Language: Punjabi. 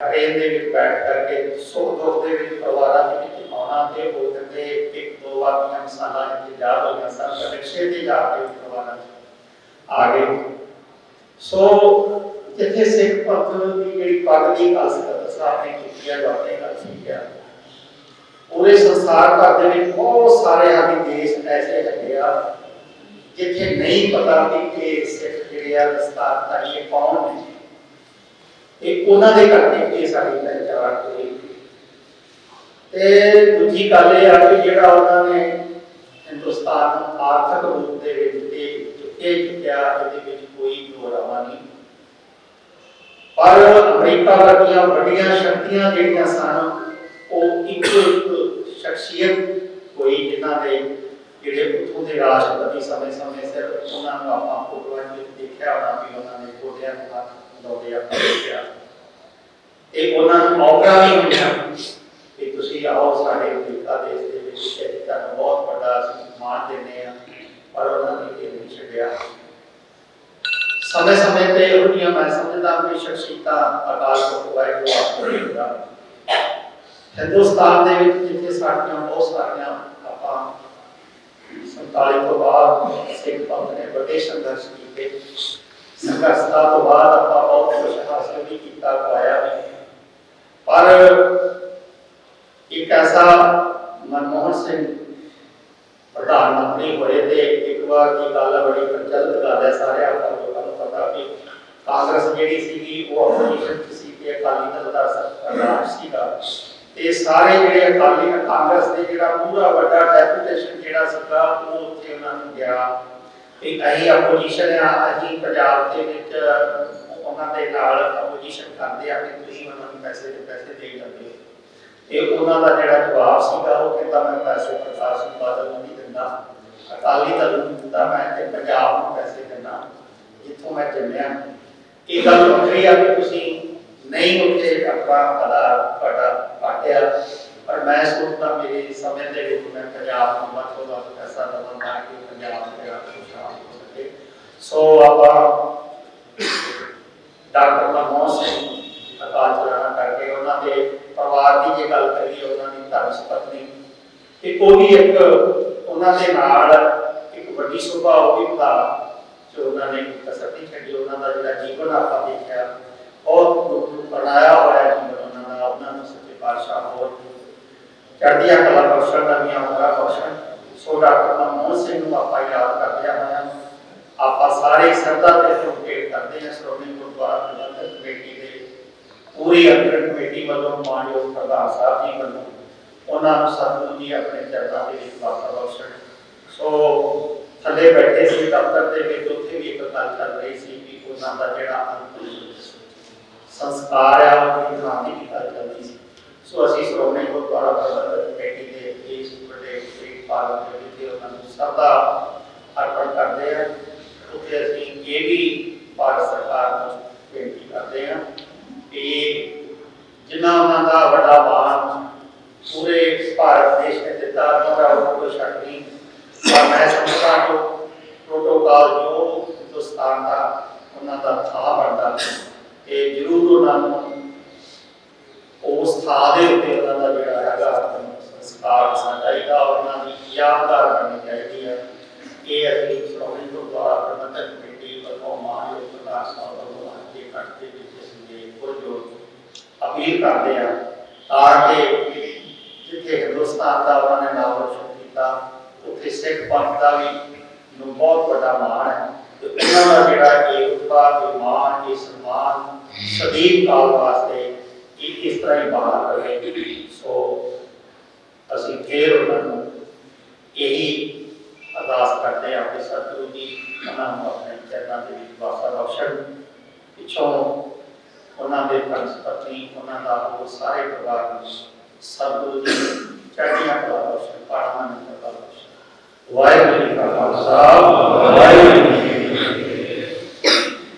ਟ੍ਰੇਨ ਦੇ ਵਿੱਚ ਬੈਠ ਕਰਕੇ ਸੁੱਖ ਦੁੱਖ ਦੇ ਵਿੱਚ ਪਰਿਵਾਰਾਂ ਦੇ ਵਿੱਚ ਆਉਣਾ ਤੇ ਉਹ ਕਹਿੰਦੇ ਇੱਕ ਦੋ ਵਾਰ ਦੀਆਂ ਮਿਸਾਲਾਂ ਇੰਤਜ਼ਾਰ ਹੋ ਗਿਆ ਸਨ ਤਾਂ ਰਿਕਸ਼ੇ ਤੇ ਜਾ ਕੇ ਪਰਿਵਾਰਾਂ 'ਚ ਆ ਗਏ ਸੋ ਜਿੱਥੇ ਸਿੱਖ ਪੰਥ ਦੀ ਜਿਹੜੀ ਪੱਗ ਦੀ ਗੱਲ ਸਾਹਿਬ ਨੇ ਕੀਤੀ ਹੈ ਬਾतें ਗੱਲ ਸੀ ਹੈ ਪੂਰੇ ਸੰਸਾਰ ਭਰ ਦੇ ਵਿੱਚ ਬਹੁਤ ਸਾਰੇ ਆਦਿ ਦੇਸ਼ ਐਸੇ ਹੈਗੇ ਆ ਜਿੱਥੇ ਨਹੀਂ ਪਤਾ ਕਿ ਇਹ ਸਿੱਖ ਜਿਹੜੇ ਆ ਦਸਤਾਰ ਧਾਰੀਏ ਕੌਣ ਨੇ ਇਹ ਉਹਨਾਂ ਦੇ ਕਰਕੇ ਇਹ ਸਾਡੀ ਪਹਿਚਾਣ ਹੋਈ ਤੇ ਦੂਜੀ ਗੱਲ ਇਹ ਆ ਕਿ ਜਿਹੜਾ ਉਹਨਾਂ ਨੇ ਹਿੰਦੁਸਤਾਨ ਨੂੰ ਆਰਥਿਕ ਰੂਪ ਦੇ ਵਿੱਚ ਇਹ ਚੁੱਕੇ ਇਹਦੇ ਵਿੱਚ ਕੋਈ ਦੋਰਾਵਾ ਨਹੀਂ। ਪਰ ਅਮਰੀਕਾ ਵਰਗੀਆਂ ਵੱਡੀਆਂ ਸ਼ਕਤੀਆਂ ਜਿਹੜੀਆਂ ਸਨ, ਉਹ ਇੱਕੋ ਇੱਕ ਸ਼ਖਸੀਅਤ ਹੋਈ ਜਿਨ੍ਹਾਂ ਦੇ ਜਿਹੜੇ ਉੱਥੋਂ ਦੇ ਰਾਸ਼ਟਰਪਤੀ ਸਮੇਂ ਸਮੇਂ ਸਿਰ ਉਹਨਾਂ ਨੂੰ ਆਪਾਂ ਫੋਟੋਆਂ ਵਿੱਚ ਦੇਖਿਆ ਹੋਣਾ ਵੀ ਉਹਨਾਂ ਨੇ ਕੋਟਿਆਂ ਨੂੰ ਹੱਥ ਲਾਉਂਦੇ ਆ ਇਹ ਉਹਨਾਂ ਨੂੰ ਮੌਕਾ ਵੀ ਮਿਲਿਆ ਕਿ ਤੁਸੀਂ ਆਓ ਸਾਡੇ ਅਮਰੀਕਾ ਦੇਸ਼ ਦੇ ਵਿੱਚ ਤੇ ਤੁਹਾਨੂੰ ਬਹੁਤ ਵੱਡਾ ਮਾਣ ਦਿੰਦੇ ਆ ਪਰ ਉਹਨਾਂ ਨੇ ਇਹ ਨਹੀਂ ਛੱਡਿਆ। ਸਮੇਂ ਸਮੇਂ ਤੇ ਇਹੋ ਮੈਂ ਸਮਝਦਾ ਕਿ ਸ਼ਖਸੀਅਤਾਂ ਅਕਾਲ ਪੁਰਖ ਵਾਹਿਗੁਰੂ ਆਪਕੋ ਦੇਗਾ ਹਿੰਦੁਸਤਾਨ ਦੇ ਵਿੱਚ ਜਿੱਥੇ ਸਾਡੀਆਂ ਬਹੁਤ ਸਾਰੀਆਂ ਆਪਾਂ 47 ਤੋਂ ਬਾਅਦ ਸਿੱਖ ਪੰਥ ਨੇ ਵੱਡੇ ਸੰਘਰਸ਼ ਕੀਤੇ। ਸੰਘਰਸ਼ਾਂ ਤੋਂ ਬਾਅਦ ਆਪਾਂ ਬਹੁਤ ਕੁਝ ਹਾਸਲ ਵੀ ਕੀਤਾ ਪਾਇਆ ਵੀ ਪਰ ਇੱਕ ਐਸਾ ਮਨਮੋਹਨ ਸਿੰਘ ਪ੍ਰਧਾਨ ਮੰਤਰੀ ਹੋਏ ਤੇ ਇੱਕ ਵਾਰ ਦੀ ਗੱਲ ਹੈ ਬੜੀ ਪ੍ਰਚਲਿਤ ਗੱਲ ਹੈ ਸਾਰੇ ਆਪਾਂ ਲੋਕਾਂ ਨੂੰ ਪਤਾ ਕਿ ਕਾਂਗਰਸ ਜਿਹੜੀ ਸੀਗੀ, ਉਹ ਆਪੋਜੀਸ਼ਨ ਚ ਸੀ ਤੇ ਅਕਾਲੀ ਦਲ ਦਾ ਸਰਕਾਰ ਸੀਗਾ। ਤੇ ਸਾਰੇ ਜਿਹੜੇ ਅਕਾਲੀ ਕਾਂਗਰਸ ਦੇ ਜਿਹੜਾ ਪੂਰਾ ਵੱਡਾ ਡੈਪੂਟੇਸ਼ਨ ਜਿਹੜਾ ਸੀਗਾ, ਉਹ ਉੱਥੇ ਉਹਨਾਂ ਨੂੰ ਗਿਆ। ਇੱਕ ਅਸੀਂ ਆਪੋਜੀਸ਼ਨ ਆ, ਅਸੀਂ ਪੰਜਾਬ ਦੇ ਵਿੱਚ ਉਹਨਾਂ ਦੇ ਨਾਲ ਆਪੋਜੀਸ਼ਨ ਕਰਦੇ ਆ ਕਿ ਤੁਸੀਂ ਉਹਨਾਂ ਨੂੰ ਪੈਸੇ ਦੇ ਪੈਸੇ ਦੇ ਜਾਂਦੇ ਹੋ। ਇਹ ਉਹਨਾਂ ਦਾ ਜਿਹੜਾ ਜਵਾਬ ਸੀਗਾ, ਉਹ ਕਹਿੰਦਾ ਮੈਂ ਪੈਸੇ ਪ੍ਰਕਾਸ਼ ਸਿੰਘ ਬਾਦਲ ਨੂੰ ਨਹੀਂ ਦਿੰਦਾ, ਅਕਾਲੀ ਦਲ ਨੂੰ ਦਿੰਦਾ, ਮੈਂ ਤੇ ਪੰਜਾਬ ਨੂੰ ਪੈਸੇ ਦਿੰਦਾ, ਜਿੱਥੋਂ ਮੈਂ ਜੰਮਿਆ। ਇਹ ਗੱਲ ਵੱਖਰੀ ਆ ਕਿ ਤੁਸੀਂ ਨਹੀਂ ਉੱਥੇ ਆਪਣਾ ਪਤਾ ਤੁਹਾਡਾ ਪਾਟਿਆ, ਪਰ ਮੈਂ ਸੋਚਦਾ ਮੇਰੇ ਸਮੇਂ ਦੇ ਵਿੱਚ ਮੈਂ ਪੰਜਾਬ ਨੂੰ ਵੱਧ ਤੋਂ ਵੱਧ ਪੈਸਾ ਦਵਾਂਗਾ ਕਿ ਪੰਜਾਬ ਮੇਰਾ ਖੁਸ਼ਹਾਲ ਹੋ ਸਕੇ। ਸੋ ਆਪਾਂ ਡਾਕਟਰ ਮਨਮੋਹਨ ਸਿੰਘ ਅਕਾਲ ਚਲਾਣਾ ਕਰਕੇ ਉਹਨਾਂ ਦੇ ਪਰਿਵਾਰ ਦੀ ਜੇ ਗੱਲ ਕਰੀਏ, ਉਹਨਾਂ ਦੀ ਧਰਮ ਪਤਨੀ ਤੇ ਉਹ ਵੀ ਇੱਕ ਉਹਨਾਂ ਦੇ ਨਾਲ ਇੱਕ ਵੱਡੀ ਸੁਭਾਅ ਉਹ ਵੀ ਭਰਾ ਜੋ ਉਹਨਾਂ ਨੇ ਕਸਰ ਨਹੀਂ ਛੱਡੀ, ਉਹਨਾਂ ਦਾ ਜਿਹੜਾ ਜੀਵਨ ਆਪਾਂ ਦੇਖਿਆ, ਬਹੁਤ ਬਣਾਇਆ ਹੋਇਆ ਜੀਵਨ ਉਹਨਾਂ ਦਾ, ਉਹਨਾਂ ਨੂੰ ਸੱਚੇ ਪਾਤਸ਼ਾਹ ਹੋਰ। ਚੜ੍ਹਦੀਆਂ ਕਲਾ ਬਖਸ਼ਣ ਦਾ ਵੀ ਆਉਂਦਾ ਬਖਸ਼ਣ ਸੋ ਡਾਕਟਰ ਮਨਮੋਹਨ ਸਿੰਘ ਨੂੰ ਆਪਾਂ ਯਾਦ ਕਰਦੇ ਹਾਂ। ਆਪਾਂ ਸਾਰੇ ਸਰਦਾ ਤੇ ਸੰਕੇਤ ਕਰਦੇ ਹਾਂ, ਸ਼੍ਰੋਮਣੀ ਗੁਰਦੁਆਰਾ ਪ੍ਰਬੰਧਕ ਕਮੇਟੀ ਦੇ ਪੂਰੀ ਅੰਦਰ ਕਮੇਟੀ ਵੱਲੋਂ ਮਾਨਯੋਗ ਪ੍ਰਧਾਨ ਸਾਹਿਬ ਜੀ ਵੱਲੋਂ ਉਹਨਾਂ ਨੂੰ ਸਤਿਗੁਰੂ ਜੀ ਆਪਣੇ ਚਰਨਾਂ ਦੇ ਵਿੱਚ ਵਾਸਾ ਬਖਸ਼ਣ ਸੋ ਥੱਲੇ ਬੈਠੇ ਸੀ, ਦਫ਼ਤਰ ਦੇ ਵਿੱਚ ਉੱਥੇ ਵੀ ਇੱਕ ਗੱਲ ਚੱਲ ਰਹੀ ਸੀ ਕਿ ਉਹਨਾਂ ਦਾ ਜਿਹੜਾ ਅੰਤਿਮ ਸੰਸਕਾਰ ਆ, ਉਹ ਦੀ ਥਾਂ ਦੀ ਗੱਲ ਚੱਲਦੀ ਸੀ। ਸੋ ਅਸੀਂ ਸ਼੍ਰੋਮਣੀ ਗੁਰਦੁਆਰਾ ਪ੍ਰਬੰਧਕ ਕਮੇਟੀ ਦੇ ਇਸ ਵੱਡੇ ਸ੍ਰੀ ਪਾਲਨ ਦੇ ਵਿੱਚ ਉਹਨਾਂ ਨੂੰ ਸਦਾ ਅਰਪਣ ਕਰਦੇ ਹਾਂ ਉੱਥੇ ਅਸੀਂ ਇਹ ਵੀ ਭਾਰਤ ਸਰਕਾਰ ਨੂੰ ਬੇਨਤੀ ਕਰਦੇ ਹਾਂ ਕਿ ਜਿਨ੍ਹਾਂ ਉਹਨਾਂ ਦਾ ਵੱਡਾ ਮਾਣ ਪੂਰੇ ਭਾਰਤ ਦੇਸ਼ ਨੇ ਦਿੱਤਾ ਉਹਨਾਂ ਦਾ ਕੋਈ ਸ਼ੱਕ ਨਹੀਂ ਪਰ ਮੈਂ ਸਮਝਦਾ ਕਿ ਪ੍ਰੋਟੋਕਾਲ ਜੋ ਹਿੰਦੁਸਤਾਨ ਦਾ ਉਹਨਾਂ ਦਾ ਥਾਂ ਬਣਦਾ ਇਹ ਜ਼ਰੂਰ ਉਹਨਾਂ ਨੂੰ ਉਸ ਥਾਂ ਦੇ ਉੱਤੇ ਉਹਨਾਂ ਦਾ ਜਿਹੜਾ ਹੈਗਾ ਸੰਸਕਾਰ ਹੋਣਾ ਚਾਹੀਦਾ ਔਰ ਉਹਨਾਂ ਦੀ ਯਾਦਗਾਰ ਬਣਨੀ ਚਾਹੀਦੀ ਹੈ ਇਹ ਅਸੀਂ ਸ਼੍ਰੋਮਣੀ ਗੁਰਦੁਆਰਾ ਪ੍ਰਬੰਧਕ ਕਮੇਟੀ ਵੱਲੋਂ ਮਾਨਯੋਗ ਪ੍ਰਧਾਨ ਸਾਹਿਬ ਵੱਲੋਂ ਅੱਜ ਦੇ ਘਟ ਦੇ ਵਿੱਚ ਅਸੀਂ ਇਹ ਪੁਰਜੋਰ ਅਪੀਲ ਕਰਦੇ ਹਾਂ ਤਾਂ ਕਿ ਜਿੱਥੇ ਹਿੰਦੁਸਤਾਨ ਦਾ ਉਹਨਾਂ ਨੇ ਨਾਮ ਰੋਸ਼ਨ ਕੀਤਾ ਉੱਥੇ ਸਿੱਖ ਪੰਥ ਦਾ ਵੀ ਨੂੰ ਬਹੁਤ ਵੱਡਾ ਮਾਣ ਹੈ ਤੇ ਉਹਨਾਂ ਦਾ ਜਿਹੜਾ ਇਹ ਉਤਪਾ ਇਹ ਮਾਣ ਇਹ ਸਨਮਾਨ ਸਦੀਵ ਕਾਲ ਵਾਸਤੇ ਇਹ ਇਸ ਤਰ੍ਹਾਂ ਹੀ ਬਾਹਰ ਰਹੇ ਸੋ ਅਸੀਂ ਫੇਰ ਉਹਨਾਂ ਨੂੰ ਇਹੀ ਅਰਦਾਸ ਕਰਦੇ ਹਾਂ ਕਿ ਸਤਿਗੁਰੂ ਜੀ ਉਹਨਾਂ ਨੂੰ ਆਪਣੇ ਚਰਨਾਂ ਦੇ ਵਿੱਚ ਵਾਸਾ ਬਖਸ਼ਣ ਪਿੱਛੋਂ ਉਹਨਾਂ ਦੇ ਪੰਜ ਪਤਨੀ ਉਹਨਾਂ ਦਾ ਹੋਰ ਸਾਰੇ ਪਰਿਵਾਰ ਨੂੰ ਸਤਿਗੁਰੂ ਜੀ ਚੜ੍ਹਦੀਆਂ ਕਲਾ ਬਖਸ਼ਣ ਪਾੜਾਂ ਨੂੰ ਕਲਾ ਬਖਸ਼ਣ